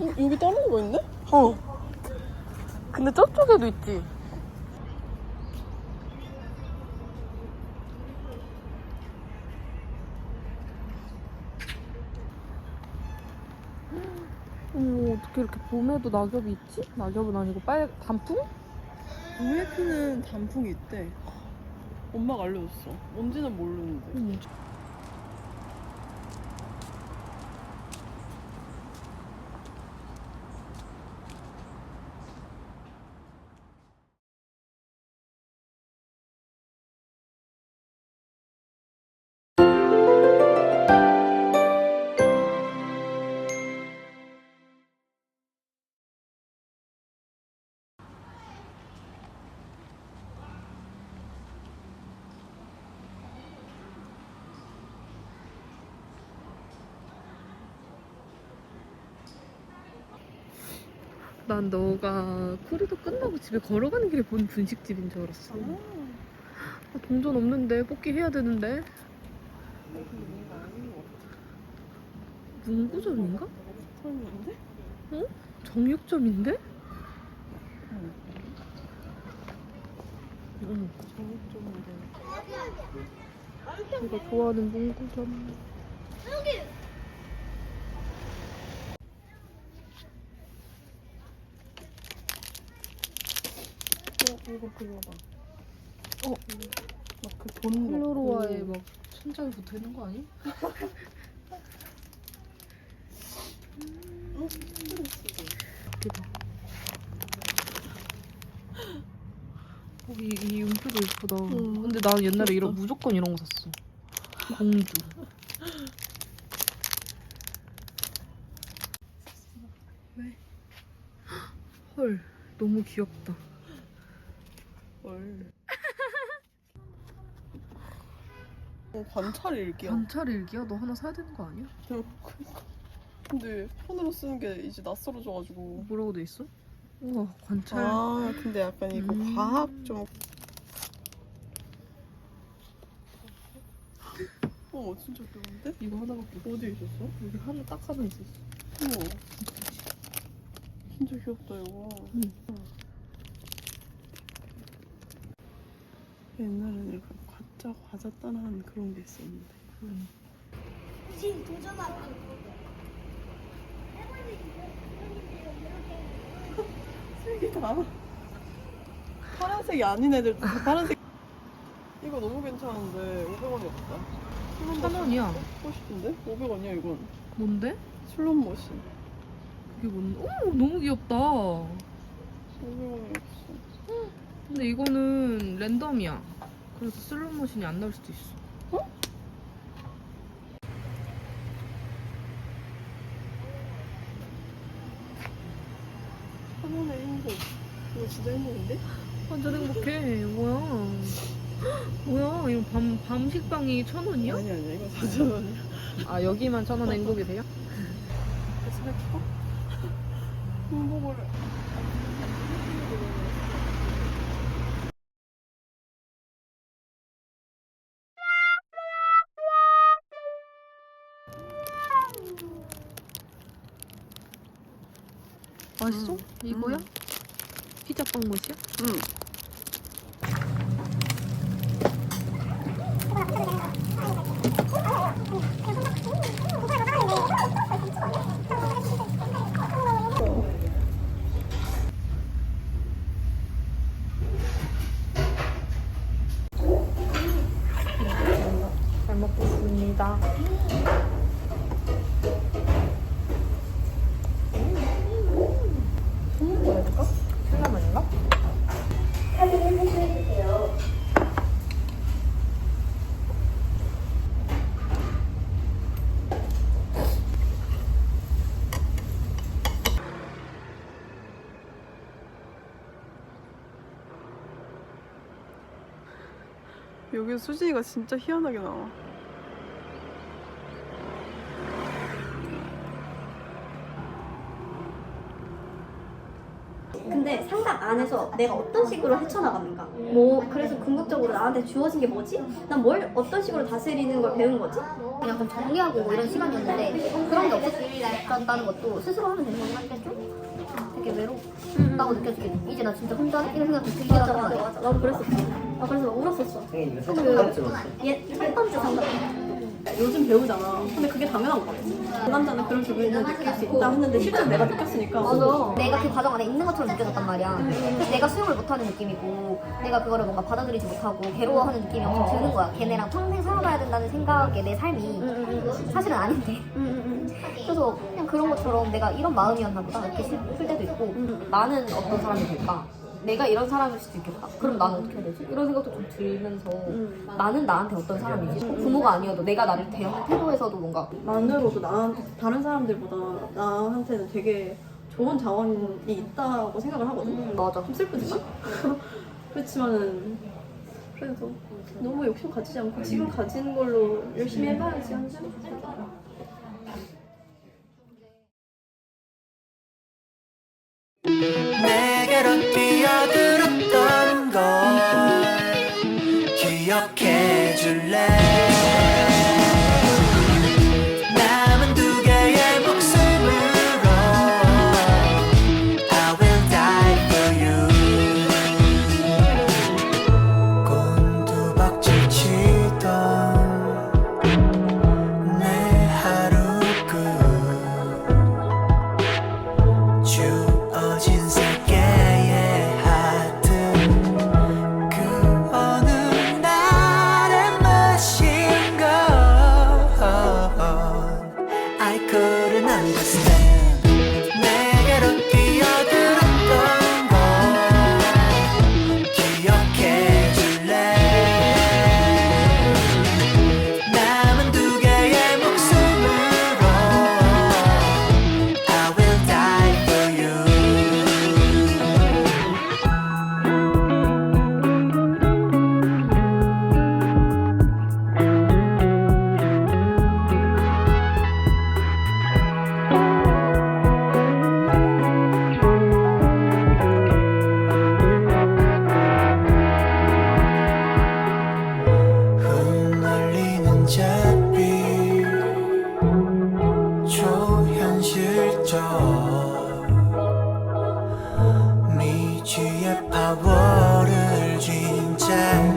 어, 여기 다른 거 있네? 어. 근데 저쪽에도 있지. 어머, 어떻게 이렇게 봄에도 낙엽이 있지? 낙엽은 아니고 빨, 단풍? 봄에 피는 단풍이 있대. 엄마가 알려줬어. 뭔지는 모르는데. 응. 난 너가 코리도 끝나고 집에 걸어가는 길에 본 분식집인 줄 알았어. 아, 동전 없는데 뽑기 해야 되는데. 문구점인가? 설명인데? 정육점인데? 어머, 정육점인데. 내가 좋아하는 문구점. 어, 이거 그거다. 어, 막그돈 헬로로와에 막 천장에 붙어 있는 거 아니? 대박. 어, 이, 이 용표도 예쁘다. 응, 근데 난 옛날에 이런. 무조건 이런 거 샀어. 공주. 왜? 헐, 너무 귀엽다. 헐. 어, 관찰 일기야. 관찰 일기야? 너 하나 사야 되는 거 아니야? 근데 폰으로 쓰는 게 이제 낯설어져가지고. 뭐라고 돼 있어? 우와, 관찰. 아, 근데 약간 이거 음. 과학 좀. 어, 진짜 귀여운데? 이거 하나밖에 없어. 어디 있었어? 여기 하나 딱 하나 있었어. 우와. 진짜 귀엽다, 이거. 응. 옛날에는 약간 과자, 과자 따라하는 그런 게 있었는데. 응. 신 도전하고 색이다. 파란색이 아닌 애들 다 파란색. 이거 너무 괜찮은데 500원이 없다. 천 원이야. 하고 싶은데? 500원이야 이건. 뭔데? 슬롯 머신. 그게 뭔데? 오, 너무 귀엽다. 500원이 없어. 근데 이거는 랜덤이야. 그래서 슬롯 머신이 안 나올 수도 있어. 한 원의 행복. 이거 진짜 행복인데? 완전 행복해. 뭐야? 뭐야? 이거 밤, 밤 식빵이 천 원이야? 아니 아니야 이거 4천 원이야. 아, 여기만 천 원 행복이세요? 살까? 행복을. 맛있어? 음. 이거야? 음. 피자빵 맛이야? 응. 잘 먹겠습니다. 신라면인가? 여기 수진이가 진짜 희한하게 나와. 근데 상담 안에서 내가 어떤 식으로 헤쳐나가는가 뭐 그래서 궁극적으로 나한테 주어진 게 뭐지? 난 뭘 어떤 식으로 다스리는 걸 배운 거지? 그냥 좀 정리하고 뭐 이런 시간이었는데 그런 게 없었다는 것도 스스로 하면 되는 한데 좀 되게 외롭다고 느껴지게 돼. 이제 나 진짜 혼자네? 이런 생각이 들긴 맞아 하잖아. 맞아 맞아 나도 그랬었어 아 그래서 울었었어 이거 그 살짝 부담스러웠어. 옛첫 번째 상담 요즘 배우잖아. 근데 그게 당연한 거 같아. 그 남자는 그런 기분을 느낄 수 있다 했는데 실제로 내가 느꼈으니까. 맞아. 내가 그 과정 안에 있는 것처럼 느껴졌단 말이야. 내가 수용을 못하는 느낌이고, 내가 그거를 뭔가 받아들이지 못하고 괴로워하는 느낌이 엄청 드는 거야. 걔네랑 평생 살아가야 된다는 생각에 내 삶이 사실은 아닌데. 그래서 그런 것처럼 내가 이런 마음이었나 보다 이렇게 슬플 때도 있고 나는 어떤 사람이 될까? 내가 이런 사람일 수도 있겠다. 그럼 나는 어떻게 해야 되지? 이런 생각도 좀 들면서 나는 나한테 어떤 사람이지? 부모가 아니어도 내가 나를 대하는 태도에서도 뭔가 만으로도 나한테 다른 사람들보다 나한테는 되게 좋은 자원이 있다고 생각을 하거든. 음, 맞아. 좀 슬프지만 그렇지만은 그래도 너무 욕심 가지지 않고 지금 가진 걸로 열심히 해봐야지 한지. 아워를 진짜